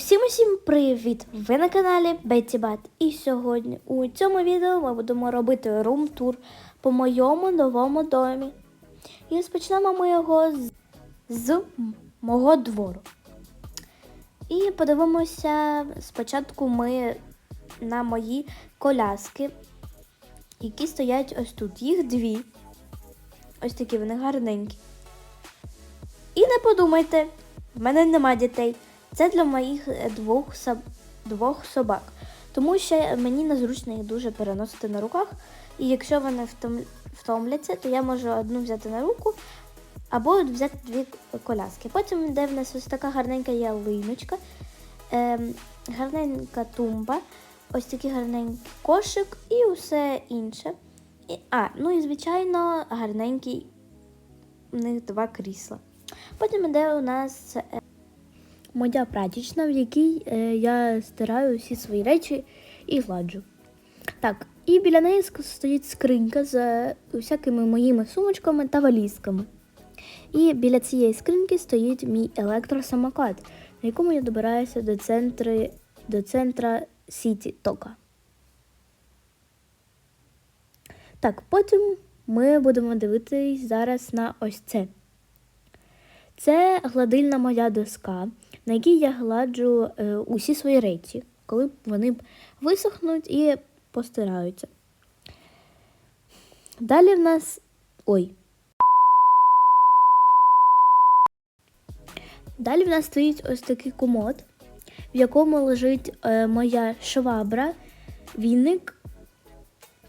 Всім усім привіт! Ви на каналі Бетті Бат. І сьогодні у цьому відео ми будемо робити рум-тур по моєму новому домі. І розпочнемо ми його з, з мого двору. І подивимося спочатку ми на мої коляски, які стоять ось тут. Їх дві. Ось такі вони гарненькі. І не подумайте, в мене нема дітей. Це для моїх е, двох, соб... двох собак. Тому що мені незручно їх дуже переносити на руках. І якщо вони втом... втомляться, то я можу одну взяти на руку або взяти дві коляски. Потім йде в нас ось така гарненька ялиночка, ем, гарненька тумба, ось такий гарненький кошик і усе інше. І, а, ну і звичайно, гарненький у них два крісла. Потім іде у нас е, моя прачечна, в якій е, я стираю всі свої речі і гладжу. Так, і біля неї стоїть скринька з е, усякими моїми сумочками та валізками. І біля цієї скриньки стоїть мій електросамокат, на якому я добираюся до, центри, до центра Сіті Тока. Так, потім ми будемо дивитись зараз на ось це. Це гладильна моя доска, на якій я гладжу е, усі свої речі, коли вони висохнуть і постираються. Далі в нас. Ой. Далі в нас стоїть ось такий комод, в якому лежить е, моя швабра, віник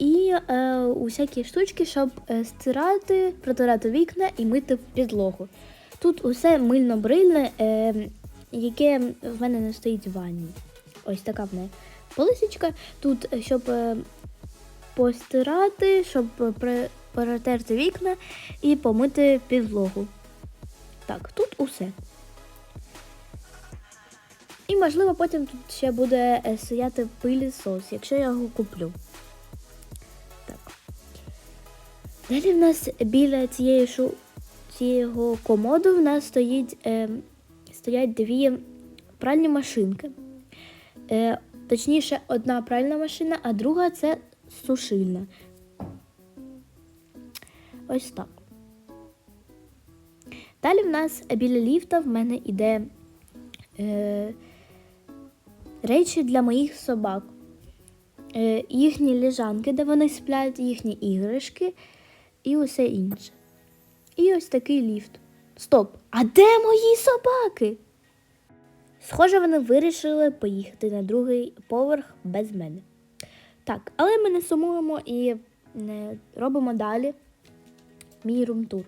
і е, усякі штучки, щоб е, стирати, протирати вікна і мити підлогу. Тут усе мильно-брильне, е, яке в мене не стоїть в ванні. Ось така в мене полисечка. Тут, е, щоб е, постирати, щоб е, протерти вікна і помити підлогу. Так, тут усе. І, можливо, потім тут ще буде стояти пилісос, якщо я його куплю. Так. Далі в нас біля цієї шу... цього комоду в нас стоїть, е, стоять дві пральні машинки. Е, точніше, одна пральна машина, а друга це сушильна. Ось так. Далі в нас біля ліфта в мене йде е, речі для моїх собак. Е, їхні ліжанки, де вони сплять, їхні іграшки і усе інше. І ось такий ліфт. Стоп! А де мої собаки? Схоже, вони вирішили поїхати на другий поверх без мене. Так, але ми не сумуємо і не робимо далі мій румтур.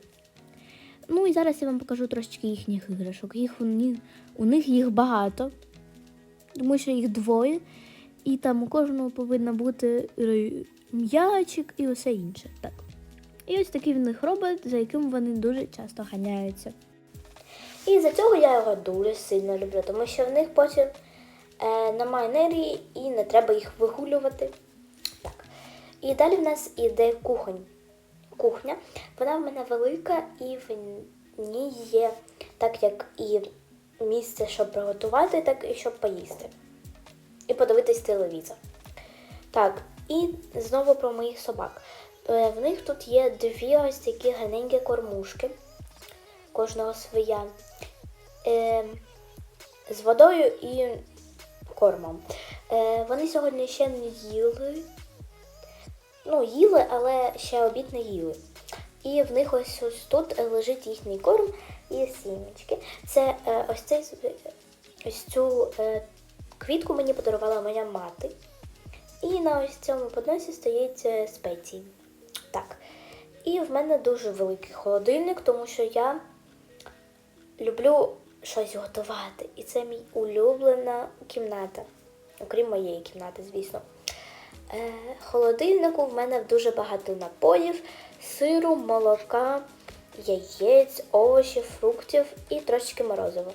Ну і зараз я вам покажу трошечки їхніх іграшок. Їх у них, у них їх багато, тому що їх двоє, і там у кожного повинно бути м'ячик і усе інше. Так. І ось такий в них робот, за яким вони дуже часто ганяються. І за цього я його дуже сильно люблю, тому що в них потім е, немає енергії і не треба їх вигулювати. Так. І далі в нас іде кухонь. кухня. Вона в мене велика і в ній є так як і місце, щоб приготувати, так і щоб поїсти. І подивитись телевізор. Так, і знову про моїх собак. Е, В них тут є дві ось такі гарненькі кормушки, кожного своя, е, з водою і кормом. Е, Вони сьогодні ще не їли. Ну, їли, але ще обід не їли. І в них ось ось тут лежить їхній корм і сімечки. Це е, ось цей ось цю е, квітку мені подарувала моя мати. І на ось цьому подносі стоїть е, спеції. Так. І в мене дуже великий холодильник, тому що я люблю щось готувати. І це мій улюблена кімната. Окрім моєї кімнати, звісно. Е, холодильнику в мене дуже багато напоїв, сиру, молока, яєць, овочів, фруктів і трошки морозива.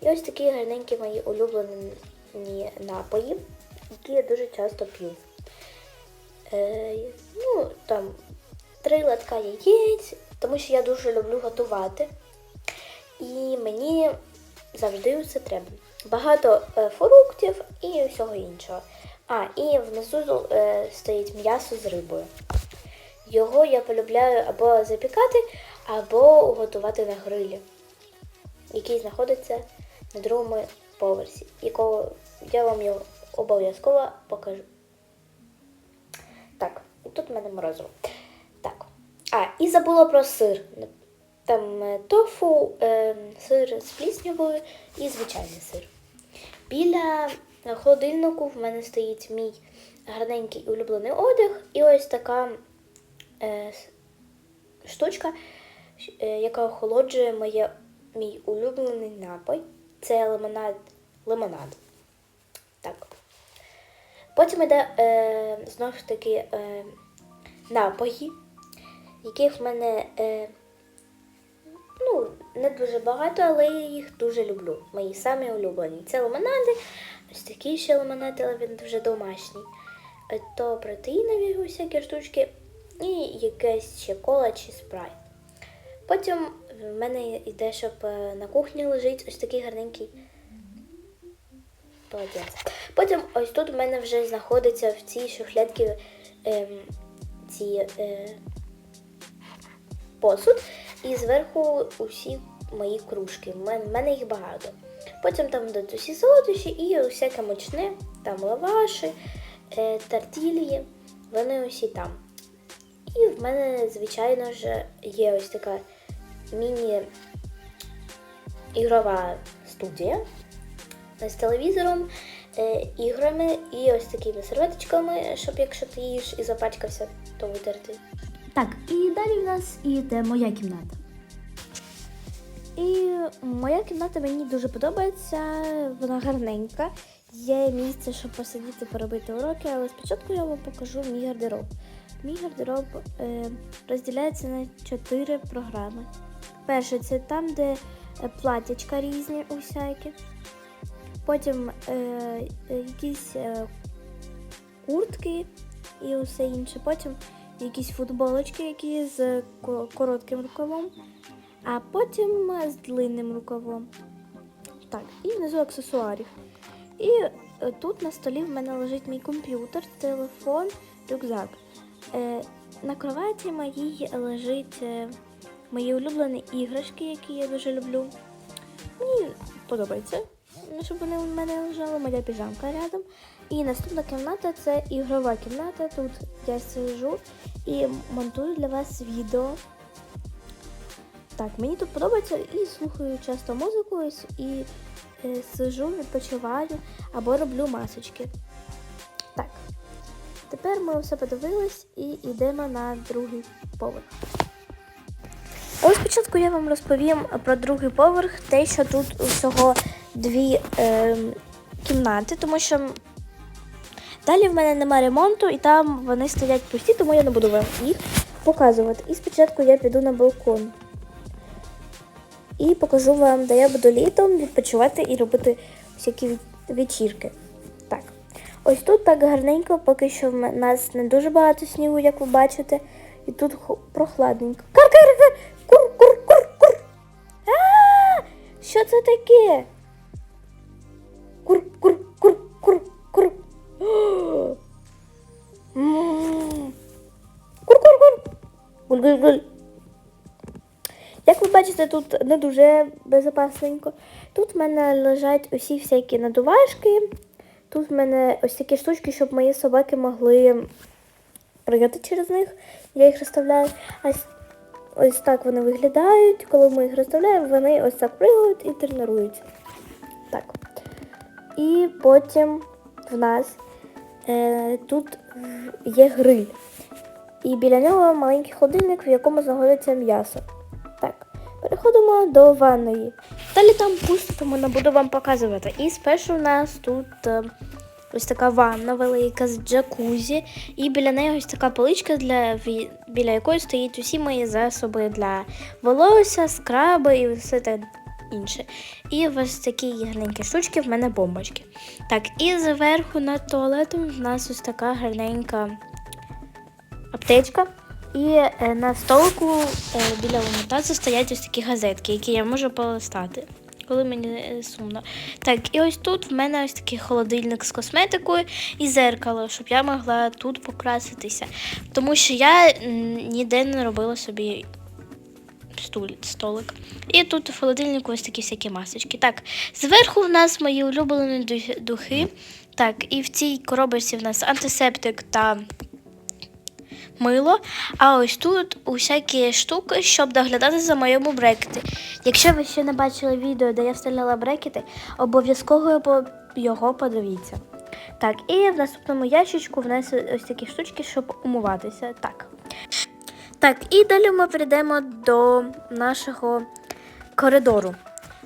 І ось такі гарненькі мої улюблені напої, які я дуже часто п'ю. Е, ну, там, три латка яєць, тому що я дуже люблю готувати. І мені завжди все треба. багато е, фруктів і всього іншого. А, і внизу е, стоїть м'ясо з рибою. Його я полюбляю або запікати, або готувати на грилі, який знаходиться на другому поверсі, якого я вам його обов'язково покажу. Так, тут в мене морозиво. Так. А, і забула про сир. Там е, тофу, е, сир з пліснявою і звичайний сир. Біля холодильнику в мене стоїть мій гарненький улюблений одяг, і ось така е, штучка, яка охолоджує моє, мій улюблений напій. Це лимонад. лимонад. Так. Потім йде е, знову ж таки е, напої, яких в мене е, ну, не дуже багато, але я їх дуже люблю. Мої самі улюблені. Це лимонади, ось такі ще лимонади, але він дуже домашній. Е, То протеїнові всякі штучки і якесь ще кола чи спрайт. Потім в мене йде, щоб е, на кухні лежить ось такий гарненький. Потім ось тут в мене вже знаходиться в цій шухлядці ем, ці е, посуд, і зверху усі мої кружки. В мене їх багато. Потім там йдуть усі солодощі і всяке мучне, там лаваші, е, тартілії, вони усі там. І в мене, звичайно ж, є ось така міні-ігрова студія з телевізором, е, іграми і ось такими серветочками, щоб якщо ти їш і запачкався, то витерти. Так, і далі в нас іде моя кімната. І моя кімната мені дуже подобається, вона гарненька. Є місце, щоб посидіти, поробити уроки, але спочатку я вам покажу мій гардероб. Мій гардероб е, розділяється на чотири програми. Перше це там, де е, платячка різні усякі. Потім е, е, якісь е, куртки і усе інше. Потім якісь футболочки, які з коротким рукавом а потім з длинним рукавом. Так, і внизу аксесуарів. І е, тут на столі в мене лежить мій комп'ютер, телефон, рюкзак. Е, на кроваті моїй лежить е, мої улюблені іграшки, які я дуже люблю. Мені подобається, щоб вони у мене лежали, моя піжамка рядом. І наступна кімната це ігрова кімната. Тут я сижу і монтую для вас відео. Так, мені тут подобається і слухаю часто музику і е, сижу, відпочиваю або роблю масочки. Так, тепер ми все подивились і йдемо на другий поверх. Ось спочатку я вам розповім про другий поверх, те, що тут усього дві е, кімнати, тому що далі в мене немає ремонту, і там вони стоять пусті, тому я не буду вам їх показувати. І спочатку я піду на балкон і покажу вам, де я буду літом відпочивати і робити всякі вечірки. Так, ось тут так гарненько, поки що в нас не дуже багато снігу, як ви бачите, і тут прохладненько. Кар-кар-кар! Кур-кур-кур-кур! Що це таке? Як ви бачите, тут не дуже безпечненько. Тут в мене лежать усі всякі надувашки. Тут в мене ось такі штучки, щоб мої собаки могли пригати через них. Я їх розставляю. Ось, ось так вони виглядають. Коли ми їх розставляємо, вони ось так пригають і тренуються. Так. І потім в нас е, тут є гриль. І біля нього маленький холодильник, в якому знаходиться м'ясо. Так, переходимо до ванної. Далі там пусто, тому не буду вам показувати. І спершу у нас тут е, ось така ванна велика з джакузі, і біля неї ось така поличка, для, біля якої стоять усі мої засоби для волосся, скраби і все те інше. І ось такі гарненькі штучки в мене бомбочки. Так, і зверху над туалетом в нас ось така гарненька аптечка. І е, на столику е, біля унітазу стоять ось такі газетки, які я можу полистати. коли мені е, сумно. Так, і ось тут в мене ось такий холодильник з косметикою і зеркало, щоб я могла тут покраситися. Тому що я ніде не робила собі стуль, столик. І тут в холодильнику ось такі всякі масочки. Так, зверху в нас мої улюблені духи. Так, і в цій коробочці в нас антисептик та мило. А ось тут усякі штуки, щоб доглядати за моєму брекети. Якщо ви ще не бачили відео, де я вставляла брекети, обов'язково його- подивіться. Так, і в наступному ящичку в нас ось такі штучки, щоб умиватися. Так. Так, і далі ми перейдемо до нашого коридору.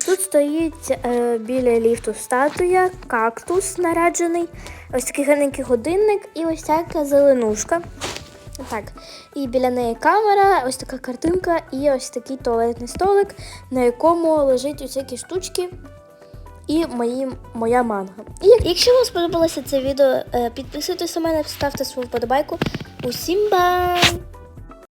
Тут стоїть е, біля ліфту статуя, кактус наряджений, ось такий гарненький годинник і ось така зеленушка. Так, і біля неї камера, ось така картинка, і ось такий туалетний столик, на якому лежить усякі штучки і мої, моя манга. І якщо вам сподобалося це відео, е, підписуйтесь на мене, ставте свою вподобайку. Усім бай!